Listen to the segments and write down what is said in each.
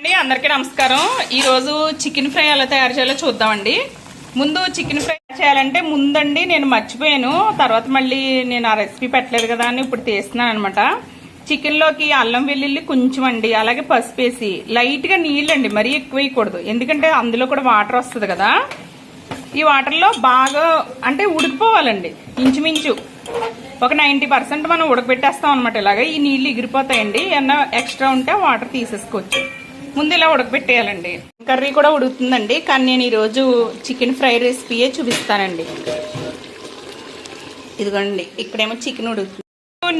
అండి అందరికీ నమస్కారం. ఈరోజు చికెన్ ఫ్రై ఎలా తయారు చేయాలో చూద్దామండి. ముందు చికెన్ ఫ్రై చేయాలంటే ముందండి నేను మర్చిపోయాను. తర్వాత మళ్ళీ నేను ఆ రెసిపీ పెట్టలేదు కదా అని ఇప్పుడు తీస్తున్నాను అనమాట చికెన్లోకి అల్లం వెల్లుల్లి కొంచెం అండి అలాగే పసుపు వేసి. లైట్గా నీళ్ళండి మరీ ఎక్కువ వేయకూడదు. ఎందుకంటే అందులో కూడా వాటర్ వస్తుంది కదా. ఈ వాటర్లో బాగా అంటే ఉడికిపోవాలండి ఇంచుమించు. ఒక నైంటీ పర్సెంట్ మనం ఉడకబెట్టేస్తాం అనమాట ఇలాగ. ఈ నీళ్ళు ఎగిరిపోతాయండి. ఏమన్నా ఎక్స్ట్రా ఉంటే వాటర్ తీసేసుకోవచ్చు. ముందు ఇలా ఉడకబెట్టేయాలండి. కర్రీ కూడా ఉడుకుతుందండి కానీ నేను ఈరోజు చికెన్ ఫ్రై రెసిపీయే చూపిస్తానండి. ఇదిగోండి ఇక్కడేమో చికెన్ ఉడుకుతుంది.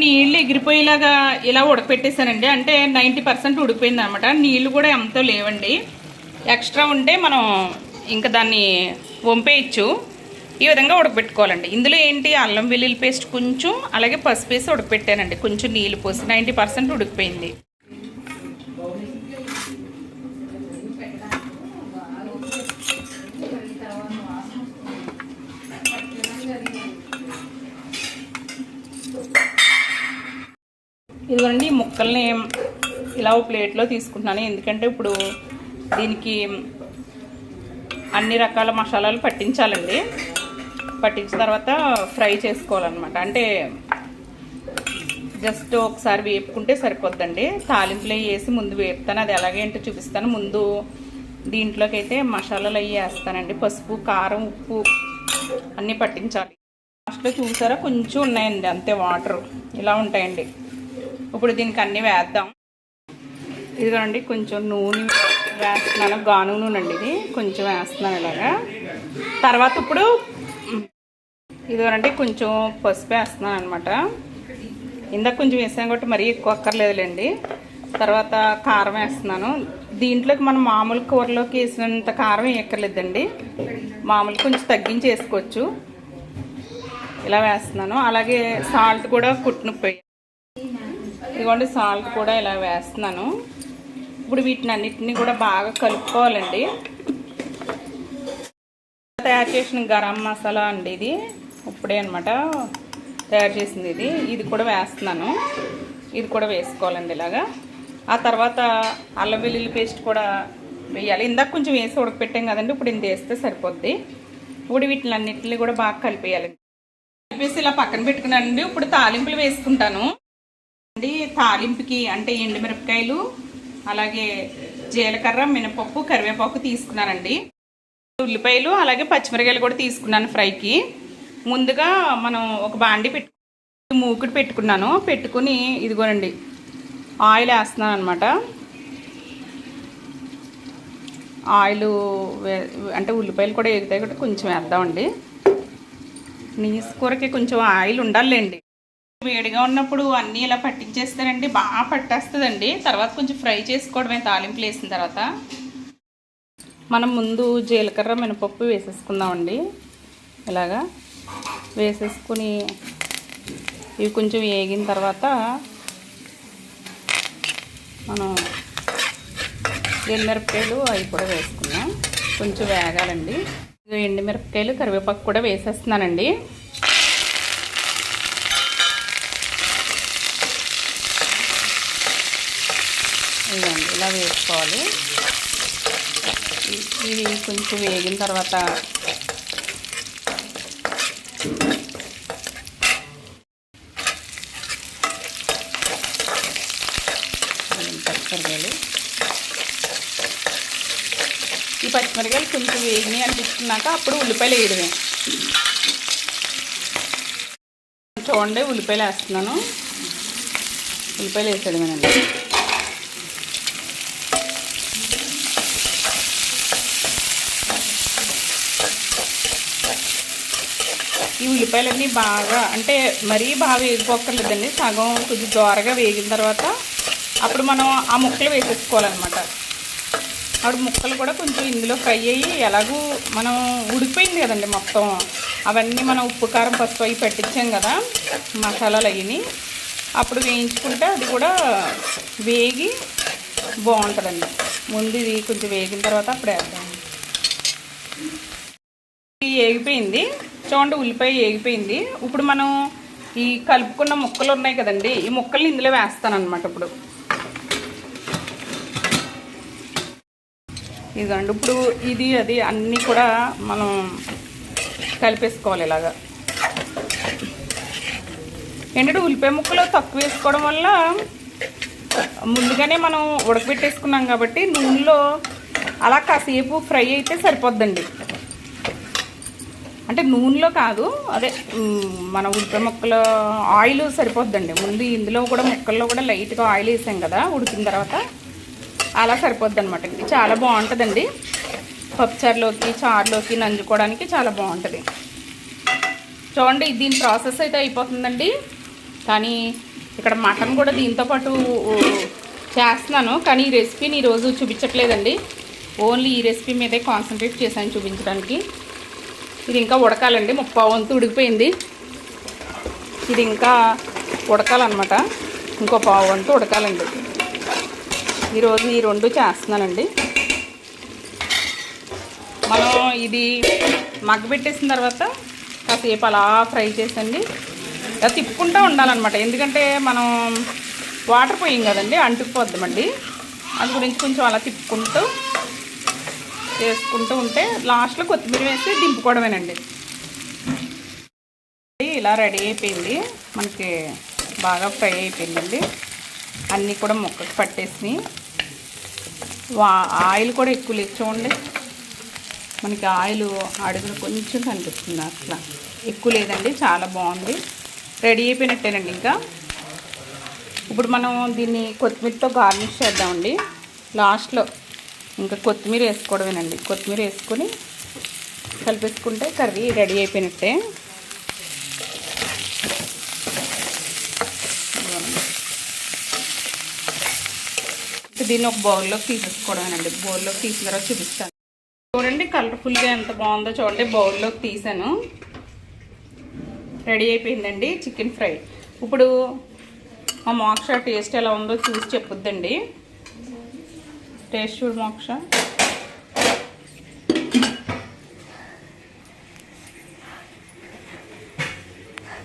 నీళ్ళు ఎగిరిపోయేలాగా ఇలా ఉడకపెట్టేశానండి అంటే నైంటీ పర్సెంట్ ఉడికిపోయింది అనమాట నీళ్ళు కూడా ఎంతో లేవండి. ఎక్స్ట్రా ఉంటే మనం ఇంకా దాన్ని వంపేయచ్చు. ఈ విధంగా ఉడకబెట్టుకోవాలండి. ఇందులో ఏంటి? అల్లం వెల్లుల్లి పేస్ట్ కొంచెం అలాగే పసుపు వేసి ఉడకపెట్టానండి కొంచెం నీళ్ళు పోసి నైంటీ పర్సెంట్ ఉడికిపోయింది. ఇదిగోండి ముక్కల్ని ఇలా ప్లేట్లో తీసుకుంటున్నాను. ఎందుకంటే ఇప్పుడు దీనికి అన్ని రకాల మసాలాలు పట్టించాలండి. పట్టించిన తర్వాత ఫ్రై చేసుకోవాలన్నమాట. అంటే జస్ట్ ఒకసారి వేపుకుంటే సరిపోద్దండి. తాలింపులో అవి వేసి ముందు వేపుతాను. అది ఎలాగేంటో చూపిస్తాను. ముందు దీంట్లోకి అయితే మసాలాలు అవి వేస్తానండి. పసుపు కారం ఉప్పు అన్నీ పట్టించాలి. లాస్ట్లో చూసారా? కొంచెం ఉన్నాయండి. అంతే వాటర్. ఇలా ఉంటాయండి. ఇప్పుడు దీనికి అన్నీ వేద్దాం. ఇదిగోండి కొంచెం నూనె వేస్తున్నాను. గాను నూనె అండి ఇది. కొంచెం వేస్తున్నాను ఇలాగా. తర్వాత ఇప్పుడు ఇదిగోనండి కొంచెం పసుపు వేస్తున్నాను అనమాట ఇందాక కొంచెం వేసాను కాబట్టి మరీ ఎక్కువ అక్కర్లేదులేండి. తర్వాత కారం వేస్తున్నాను. దీంట్లోకి మనం మామూలు కూరలోకి వేసినంత కారం వేయక్కర్లేదండి. మామూలు కొంచెం తగ్గించి వేసుకోవచ్చు ఇలా వేస్తున్నాను. అలాగే సాల్ట్ కూడా కుట్టునుపోయి ఇదిగోండి సాల్ట్ కూడా ఇలా వేస్తున్నాను. ఇప్పుడు వీటిని అన్నిటిని కూడా బాగా కలుపుకోవాలండి. తయారు చేసిన గరం మసాలా అండి ఇది. ఇప్పుడే అనమాట తయారు చేసింది ఇది. ఇది కూడా వేస్తున్నాను. ఇది కూడా వేసుకోవాలండి ఇలాగా. ఆ తర్వాత అల్లం వెల్లుల్లి పేస్ట్ కూడా వేయాలి. ఇందాక కొంచెం వేసి ఉడకపెట్టాం కదండి ఇప్పుడు ఇంత వేస్తే సరిపోద్ది. ఇప్పుడు వీటిని అన్నిటిని కూడా బాగా కలిపేయాలండి. కలిపేసి ఇలా పక్కన పెట్టుకున్నానండి. ఇప్పుడు తాలింపులు వేసుకుంటాను. అండి తాలింపుకి అంటే ఎండుమిరపకాయలు అలాగే జీలకర్ర మినపప్పు కరివేపాకు తీసుకున్నానండి. ఉల్లిపాయలు అలాగే పచ్చిమిరకాయలు కూడా తీసుకున్నాను ఫ్రైకి. ముందుగా మనం ఒక బాండి పెట్టు మూకుడు పెట్టుకున్నాను. పెట్టుకుని ఇదిగోనండి ఆయిల్ వేస్తున్నాను అనమాట ఆయిల్ అంటే ఉల్లిపాయలు కూడా ఎగుతాయి కూడా కొంచెం వేద్దామండి. నీసు కూరకి కొంచెం ఆయిల్ ఉండాలండి వేడిగా ఉన్నప్పుడు అన్నీ ఇలా పట్టించేస్తానండి బాగా పట్టేస్తుందండి. తర్వాత కొంచెం ఫ్రై చేసుకోవడమే తాలింపులు వేసిన తర్వాత. మనం ముందు జీలకర్ర మినపప్పు వేసేసుకుందామండి. ఇలాగా వేసేసుకుని ఇవి కొంచెం వేగిన తర్వాత మనం ఎండుమిరపకాయలు అవి కూడా వేసుకున్నాం కొంచెం వేగాలండి. ఎండుమిరపకాయలు కరివేపాకు కూడా వేసేస్తున్నానండి. ఇదండి ఇలా వేసుకోవాలి. ఇవి కొంచెం వేగిన తర్వాత పచ్చిమిరకాయలు ఈ పచ్చిమిరకాయలు కొంచెం వేగినాయి అనిపిస్తున్నాక అప్పుడు ఉల్లిపాయలు వేయడమే. చూడండి ఉల్లిపాయలు వేస్తున్నాను. ఉల్లిపాయలు వేసేయడమేనండి. ఈ ఉల్లిపాయలన్నీ బాగా అంటే మరీ బాగా వేగిపోక్కర్లేదండి. సగం కొంచెం దోరగా వేగిన తర్వాత అప్పుడు మనం ఆ ముక్కలు వేసేసుకోవాలన్నమాట. అప్పుడు ముక్కలు కూడా కొంచెం ఇందులో ఫ్రై అయ్యి ఎలాగూ మనం ఉడికిపోయింది కదండి మొత్తం. అవన్నీ మనం ఉప్పు కారం పసుపు అవి పెట్టించాం కదా మసాలాలు అయ్యి అప్పుడు వేయించుకుంటే అది కూడా వేగి బాగుంటుందండి. ముందు ఇది కొంచెం వేగిన తర్వాత అప్పుడు వేద్దాం. వేగిపోయింది. చూడండి ఉల్లిపాయ ఏగిపోయింది. ఇప్పుడు మనం ఈ కలుపుకున్న ముక్కలు ఉన్నాయి కదండి ఈ ముక్కల్ని ఇందులో వేస్తానమాట ఇప్పుడు. ఇదండి ఇప్పుడు ఇది అది అన్నీ కూడా మనం కలిపేసుకోవాలి ఇలాగా. ఏంటంటే ఉల్లిపాయ ముక్కలు తక్కువ వేసుకోవడం వల్ల ముందుగానే మనం ఉడకబెట్టేసుకున్నాం కాబట్టి నూనెలో అలా కాసేపు ఫ్రై అయితే సరిపోద్దండి. అంటే నూనెలో కాదు అదే మన ఉల్లిపాయ ముక్కలు ఆయిల్ సరిపోద్దండి. ముందు ఇందులో కూడా ముక్కల్లో కూడా లైట్గా ఆయిల్ వేసాం కదా ఉడికిన తర్వాత అలా సరిపోద్ది అనమాట ఇది చాలా బాగుంటుందండి. పప్పుచారులోకి చారులోకి నంజుకోవడానికి చాలా బాగుంటుంది. చూడండి దీని ప్రాసెస్ అయితే అయిపోతుందండి. కానీ ఇక్కడ మటన్ కూడా దీంతో పాటు చేస్తున్నాను. కానీ ఈ రెసిపీని ఈరోజు చూపించట్లేదండి. ఓన్లీ ఈ రెసిపీ మీదే కాన్సన్ట్రేట్ చేశాను చూపించడానికి. ఇది ఇంకా ఉడకాలండి. ముప్పా వంతు ఉడికిపోయింది. ఇది ఇంకా ఉడకాలన్నమాట. ఇంకో పావు వంతు ఉడకాలండి. ఈరోజు ఈ రెండు చేస్తున్నానండి. మనం ఇది మగ్గబెట్టేసిన తర్వాత కాసేపు అలా ఫ్రై చేసండి. ఇలా తిప్పుకుంటూ ఉండాలన్నమాట. ఎందుకంటే మనం వాటర్ పోయింది కదండి అంటుకుపోద్దామండి. అది గురించి కొంచెం అలా తిప్పుకుంటూ చేసుకుంటూ ఉంటే లాస్ట్లో కొత్తిమీర వేసి దింపుకోవడమేనండి. ఇలా రెడీ అయిపోయింది. మనకి బాగా ఫ్రై అయిపోయిందండి. అన్నీ కూడా ముక్కకు పట్టేసి వా ఆయిల్ కూడా ఎక్కువ లేదు చూడండి. మనకి ఆయిల్ అడుగులు కొంచెం కనిపిస్తుంది అట్లా. ఎక్కువ లేదండి చాలా బాగుంది. రెడీ అయిపోయినట్టేనండి ఇంకా. ఇప్పుడు మనం దీన్ని కొత్తిమీరతో గార్నిష్ చేద్దామండి. లాస్ట్లో ఇంకా కొత్తిమీర వేసుకోవడమేనండి. కొత్తిమీర వేసుకొని కలిపేసుకుంటే కర్రీ రెడీ అయిపోయినట్టే. దీన్ని ఒక బౌల్లోకి తీసేసుకోవడమేనండి. బౌల్లోకి తీసిన తర్వాత చూపిస్తాను. చూడండి కలర్ఫుల్గా ఎంత బాగుందో చూడండి. బౌల్లోకి తీసాను. రెడీ అయిపోయిందండి చికెన్ ఫ్రై. ఇప్పుడు మా మోక్ష టేస్ట్ ఎలా ఉందో చూసి చెప్పుద్దండి. టేస్ట్ చూడు మోక్ష.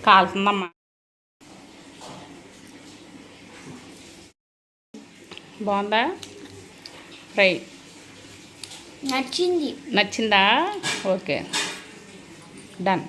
కాలుతుందమ్మా. బాగుందా? ఫ్రై. నచ్చింది. నచ్చిందా? ఓకే. డన్.